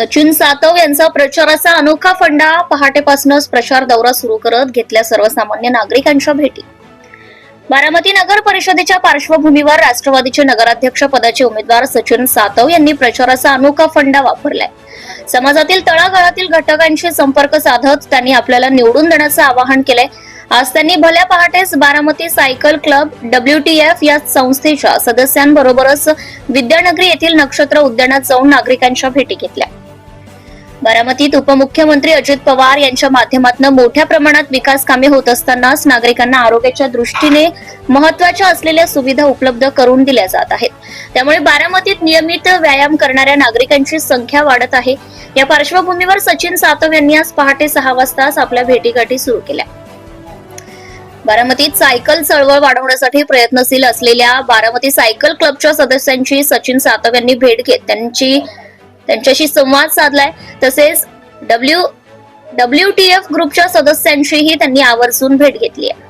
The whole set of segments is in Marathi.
सचिन सातव यांचा प्रचाराचा अनोखा फंडा पहाटेपासूनच प्रचार दौरा सुरू करत घेतल्या सर्वसामान्य नागरिकांच्या भेटी. बारामती नगर परिषदेच्या पार्श्वभूमीवर राष्ट्रवादीचे नगराध्यक्ष पदाचे उमेदवार सचिन सातव यांनी प्रचाराचा अनोखा फंडा वापरलाय. समाजातील तळागाळातील घटकांशी संपर्क साधत त्यांनी आपल्याला निवडून देण्याचं आवाहन केलंय. आज त्यांनी भल्या पहाटेच बारामती सायकल क्लब डब्ल्यूटीएफ या संस्थेच्या सदस्यांबरोबरच विद्यानगरी येथील नक्षत्र उद्यानात जाऊन नागरिकांच्या भेटी घेतल्या. बारामतीत उपमुख्यमंत्री अजित पवार यांच्या माध्यमातून मोठ्या प्रमाणात विकास कामे होत असतानाच नागरिकांना आरोग्याच्या दृष्टीने महत्त्वाच्या असलेल्या सुविधा उपलब्ध करून दिल्या जात आहेत. त्यामुळे बारामतीत नियमित व्यायाम करणाऱ्या नागरिकांची संख्या वाढत आहे. या पार्श्वभूमीवर सचिन सातव यांनी आज पहाटे सहा वाजताच आपल्या भेटीगाठी सुरू केल्या. बारामतीत सायकल चळवळ वाढवण्यासाठी प्रयत्नशील असलेल्या बारामती सायकल क्लबच्या सदस्यांची सचिन सातव यांनी भेट घेत. त्यांची त्यांच्याशी संवाद साधलाय. तसेच डब्ल्यू डब्ल्यू टी एफ ग्रुपच्या सदस्यांशीही त्यांनी आवर्जून भेट घेतली आहे.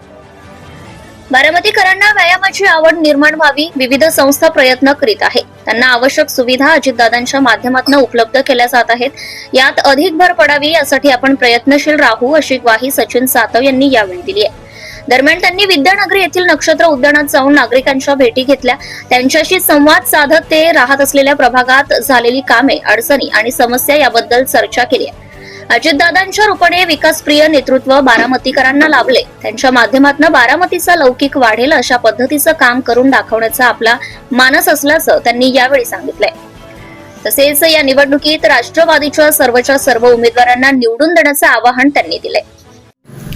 बारामतीकरांना व्यायामाची आवड निर्माण व्हावी विविध संस्था प्रयत्न करीत आहेत. त्यांना आवश्यक सुविधा अजितदादांच्या माध्यमातून उपलब्ध केल्या जात आहेत. यात अधिक भर पडावी यासाठी आपण प्रयत्नशील राहू अशी ग्वाही सचिन सातव यांनी यावेळी दिली आहे. दरम्यान त्यांनी विद्यानगरी येथील नक्षत्र उद्यानात जाऊन नागरिकांच्या भेटी घेतल्या. त्यांच्याशी संवाद साधत ते राहत असलेल्या प्रभागात झालेली कामे अडचणी आणि समस्या याबद्दल चर्चा केली आहे. अजितदादांच्या रूपाने विकासप्रिय नेतृत्व बारामतीकरांना लाभले. त्यांच्या माध्यमातून बारामतीचा लौकिक वाढेल अशा पद्धतीचं काम करून दाखवण्याचा आपला मानस असल्याचं त्यांनी यावेळी सांगितलंय. तसेच या निवडणुकीत राष्ट्रवादीच्या सर्वच्या सर्व उमेदवारांना निवडून देण्याचं आवाहन त्यांनी दिलंय.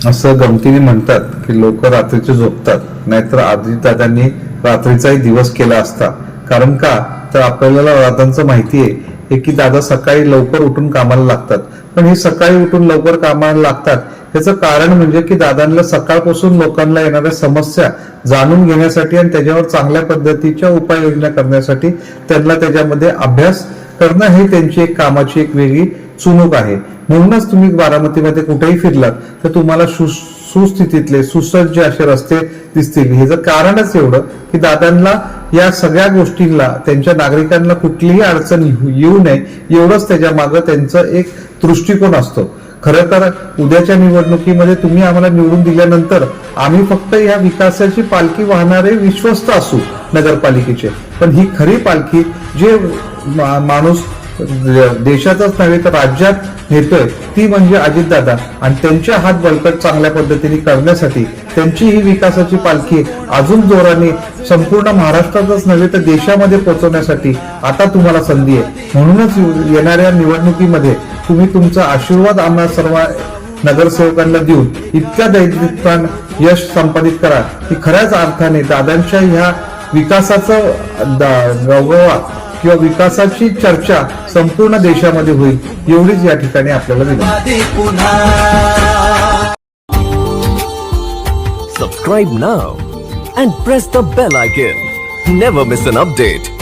असं गमतीने म्हणतात की लोक रात्रीचे झोपतात नाहीतर आधी दादांनी रात्रीचाही दिवस केला असता. कारण का? तर आपल्याला दादांचं माहिती आहे की दादा सकाळी लवकर उठून कामाला लागतात. पण हे सकाळी उठून लवकर कामाला लागतात त्याचं कारण म्हणजे की दादांना सकाळपासून लोकांना येणाऱ्या समस्या जाणून घेण्यासाठी आणि त्याच्यावर चांगल्या पद्धतीच्या उपाययोजना करण्यासाठी त्यांना त्याच्यामध्ये अभ्यास करणं हे त्यांची एक कामाची एक वेगळी चुणूक आहे. म्हणूनच तुम्ही बारामतीमध्ये कुठेही फिरलात तर तुम्हाला सु सुस्थितीतले सुसज्ज असे रस्ते दिसतील. ह्याचं कारणच एवढं की दादांना या सगळ्या गोष्टींना त्यांच्या नागरिकांना कुठलीही अडचण येऊ नये एवढंच त्याच्या मागं त्यांचं एक दृष्टिकोन असतो. खरं तर उद्याच्या निवडणुकीमध्ये तुम्ही आम्हाला निवडून दिल्यानंतर आम्ही फक्त या विकासाची पालखी वाहणारे विश्वस्त असू नगरपालिकेचे. पण ही खरी पालखी जे माणूस देशाचाच नव्हे तर राज्यात नेतोय. ती म्हणजे अजितदादा. आणि त्यांच्या हात बळकट चांगल्या पद्धतीने करण्यासाठी त्यांची ही विकासाची पालखी अजून जोराने संपूर्ण महाराष्ट्रातच नव्हे तर देशामध्ये पोहोचवण्यासाठी आता तुम्हाला संधी आहे. म्हणूनच येणाऱ्या निवडणुकीमध्ये तुम्ही तुमचा आशीर्वाद आम्हाला सर्व नगरसेवकांना देऊन इतक्या दैदिप्यान यश संपादित करा. की खऱ्याच अर्थाने दादांच्या ह्या विकासाचं दा- किंवा विकासाची चर्चा संपूर्ण देशामध्ये होईल एवढीच या ठिकाणी आपल्याला दिली सबस्क्राईब ना and press the bell I game never miss an update